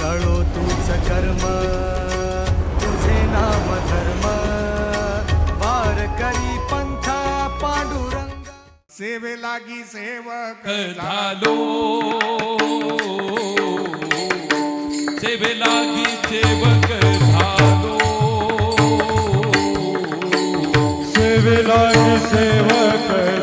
कळो तूच कर्म तुझे नाम धर्म. वार करी पंथा पांडुरंग. सेवे लागी सेवक झालो. सेवे लागी सेवक झालो. सेवेलागी सेवक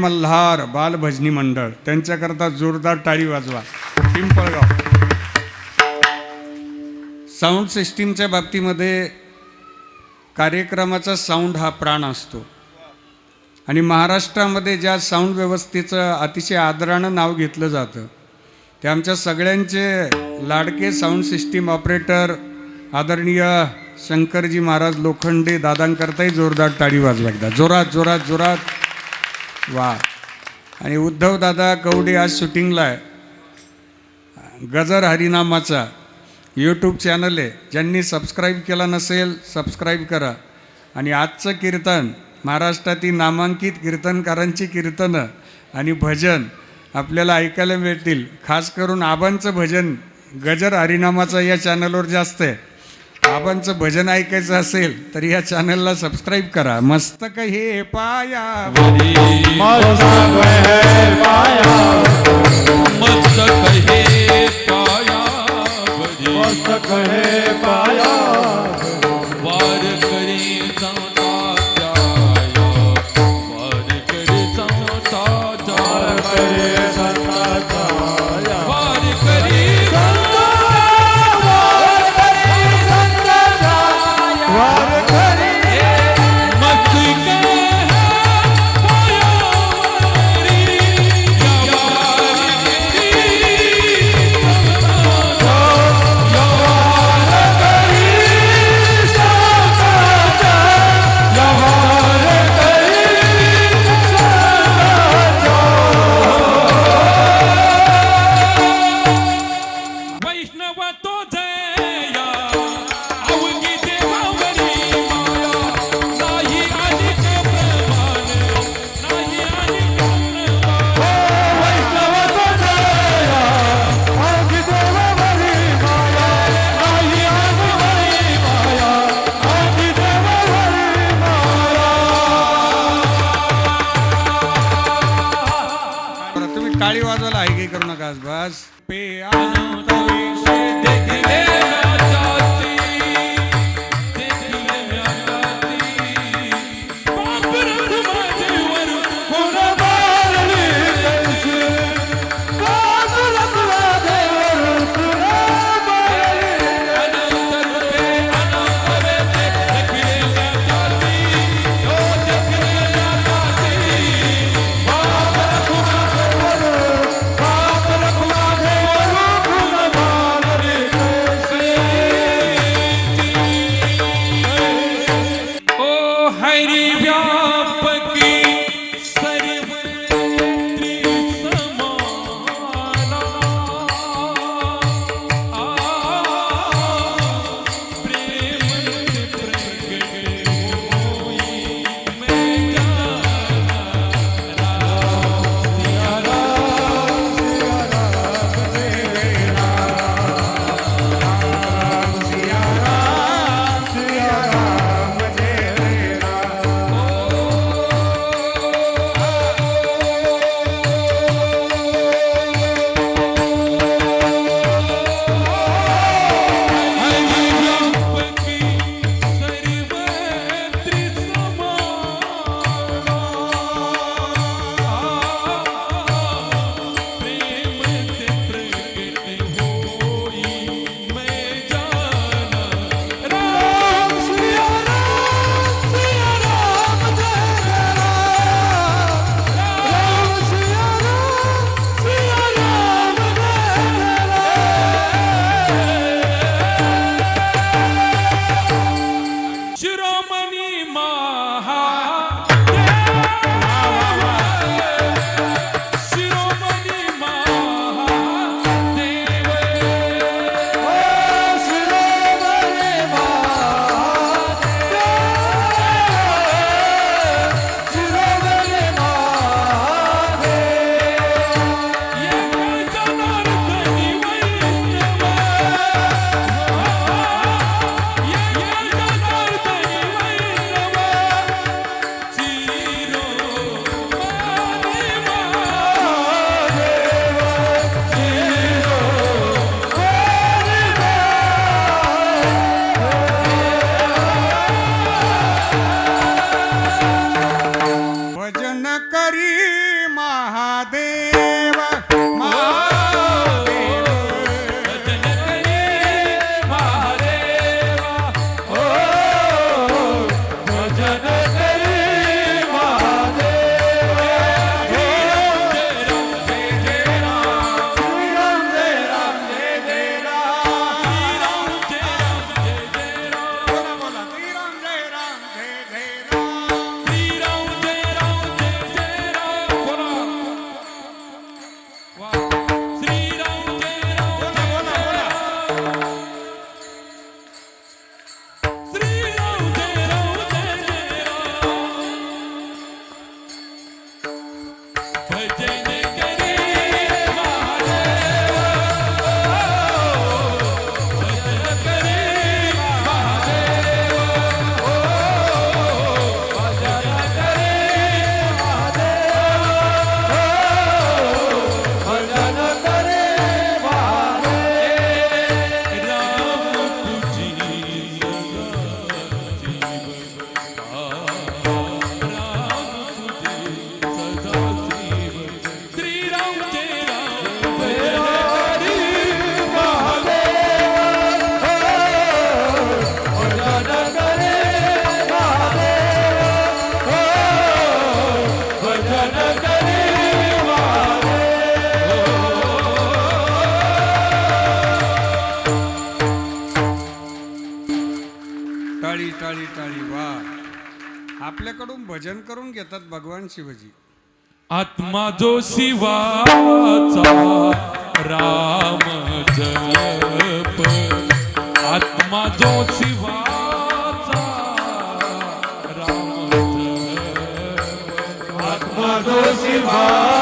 मल्हार बालभजनी मंडळ. त्यांच्याकरता जोरदार टाळी वाजवा. पिंपळगाव. साऊंड सिस्टीमच्या बाबतीमध्ये कार्यक्रमाचा साऊंड हा प्राण असतो. आणि महाराष्ट्रामध्ये ज्या साऊंड व्यवस्थेचं अतिशय आदरानं नाव घेतलं जातं ते आमच्या सगळ्यांचे लाडके साऊंड सिस्टीम ऑपरेटर आदरणीय शंकरजी महाराज लोखंडे दादांकरताही जोरदार टाळी वाजवा एकदा. जोरात जोरात जोरात. वा. आणि उद्धव दादा कवडे आज शूटिंगला आहे. गजर हरिनामाचा यूट्यूब चॅनल आहे. ज्यांनी सबस्क्राईब केला नसेल सबस्क्राईब करा. आणि आजचं कीर्तन महाराष्ट्रातील नामांकित कीर्तनकारांची कीर्तनं आणि भजन आपल्याला ऐकायला मिळतील. खास करून आबांचं भजन गजर हरिनामाचं या चॅनलवर जास्त आहे. आबांचं भजन ऐकायचं असेल तर या चॅनलला सबस्क्राईब करा. मस्तक हे पाया. मस्तक है पाया. मस्तक है पाया. Be. आपल्याकडून भजन करून घेतात भगवान शिवजी. आत्मा जो शिवाचा राम जप. आत्मा जो शिवा राम आत्मा जो शिवा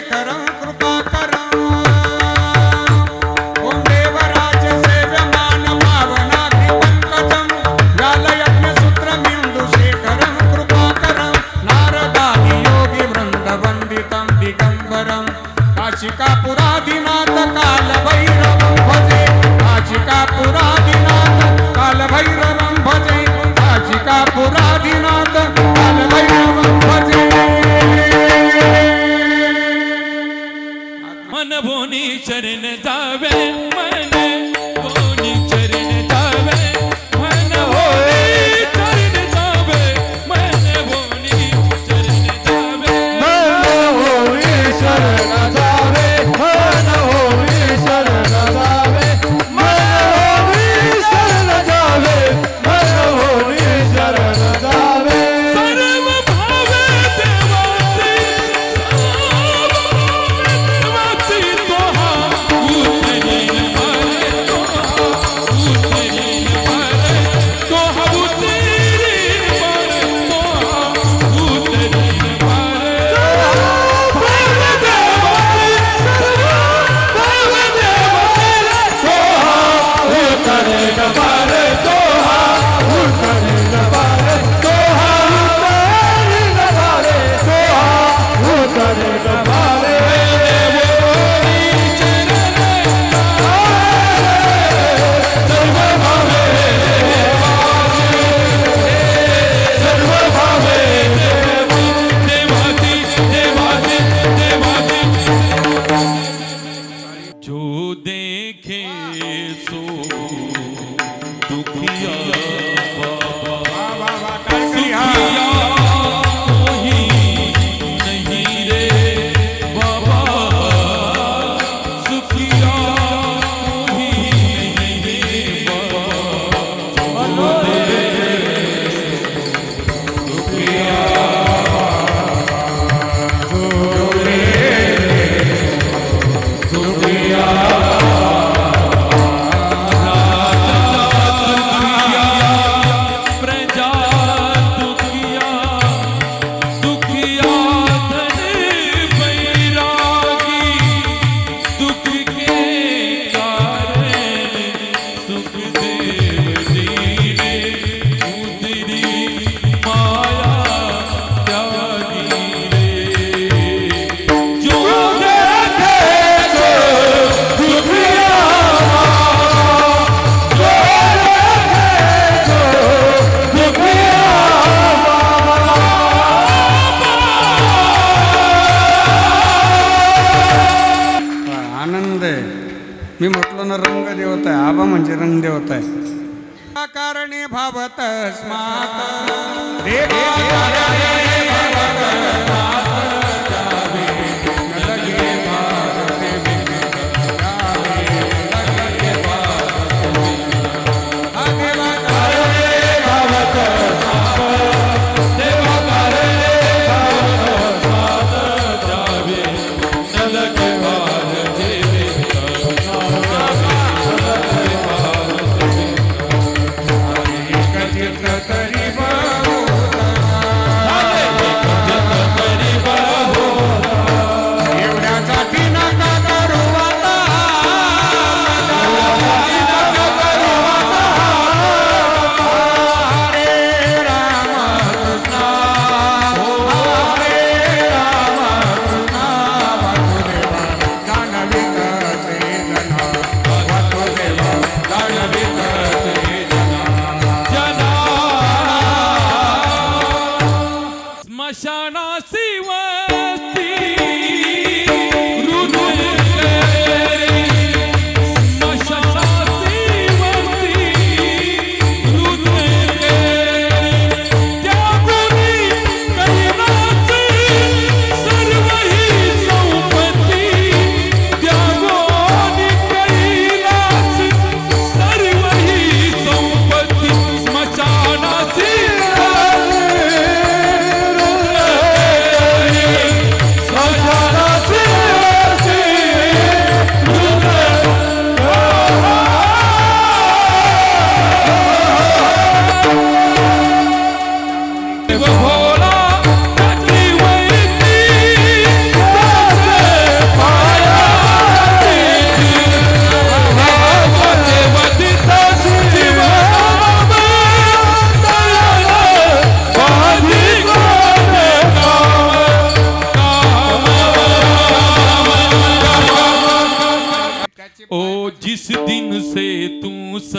كرامة देवत आहे आबा म्हणजे रंग रंगदेवत आहे कारणे भावत स्मात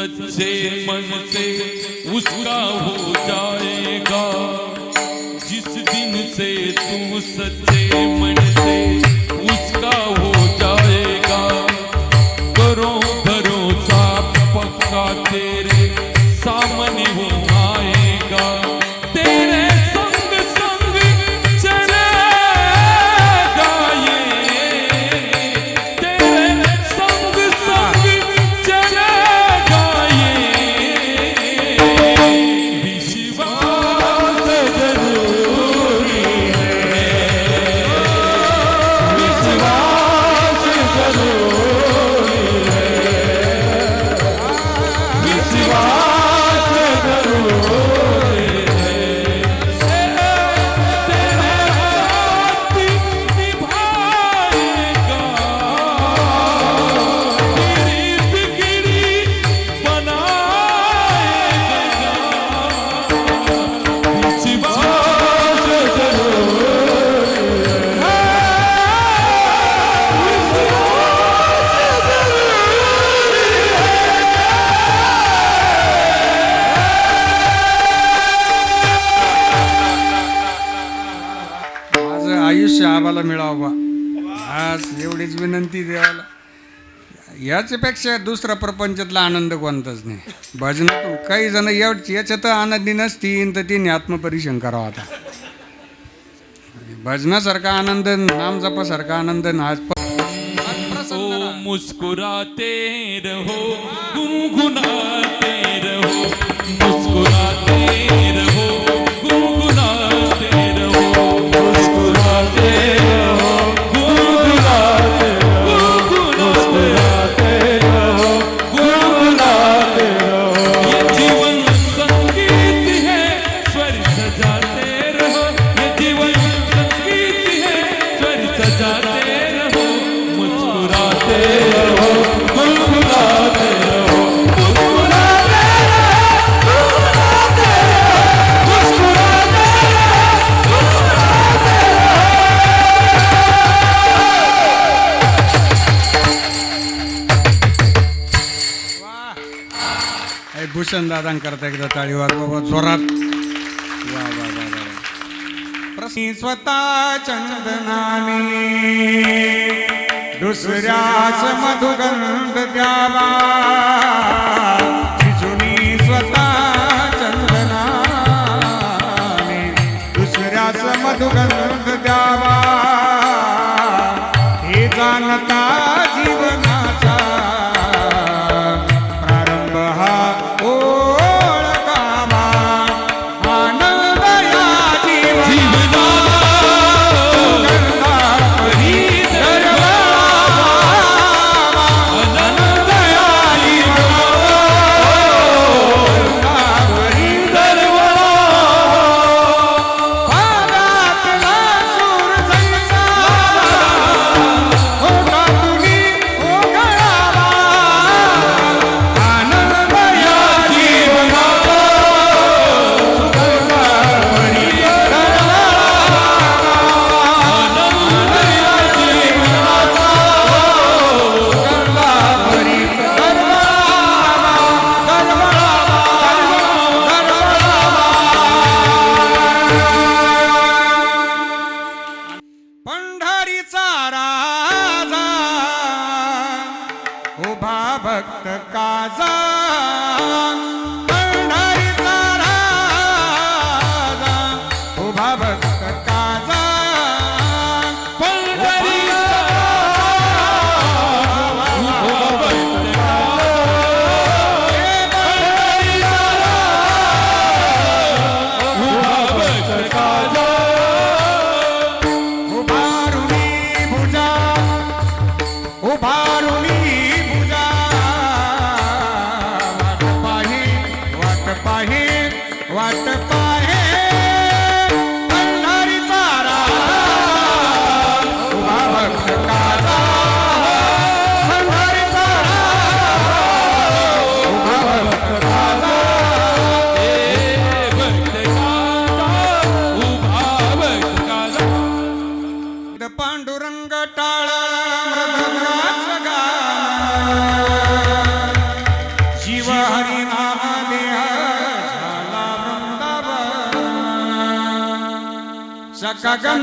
सच्चे मन से उसका हो याच्यापेक्षा दुसरा प्रपंचातला आनंद कोणताच नाही. भजनातून काही जण एवढ याच्यात आनंदी नसतील तर तिने आत्मपरिशन करावा आता. भजनासारखा आनंद नाम जपासारखा आनंद आज मुस्कुराते रहो गुनगुना भूषण दादांकरता एकदा टाळीवार बाबा जोरात. वा वा वा वा प्रश्न स्वतः चंदनाने दुसऱ्याच मधुगंध द्यावा.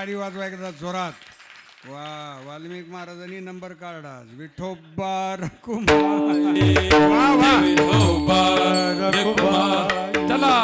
गाडी वाजवा एकदा जोरात. वा वाल्मिक महाराजांनी नंबर काढला विठोबा रकुमार चला.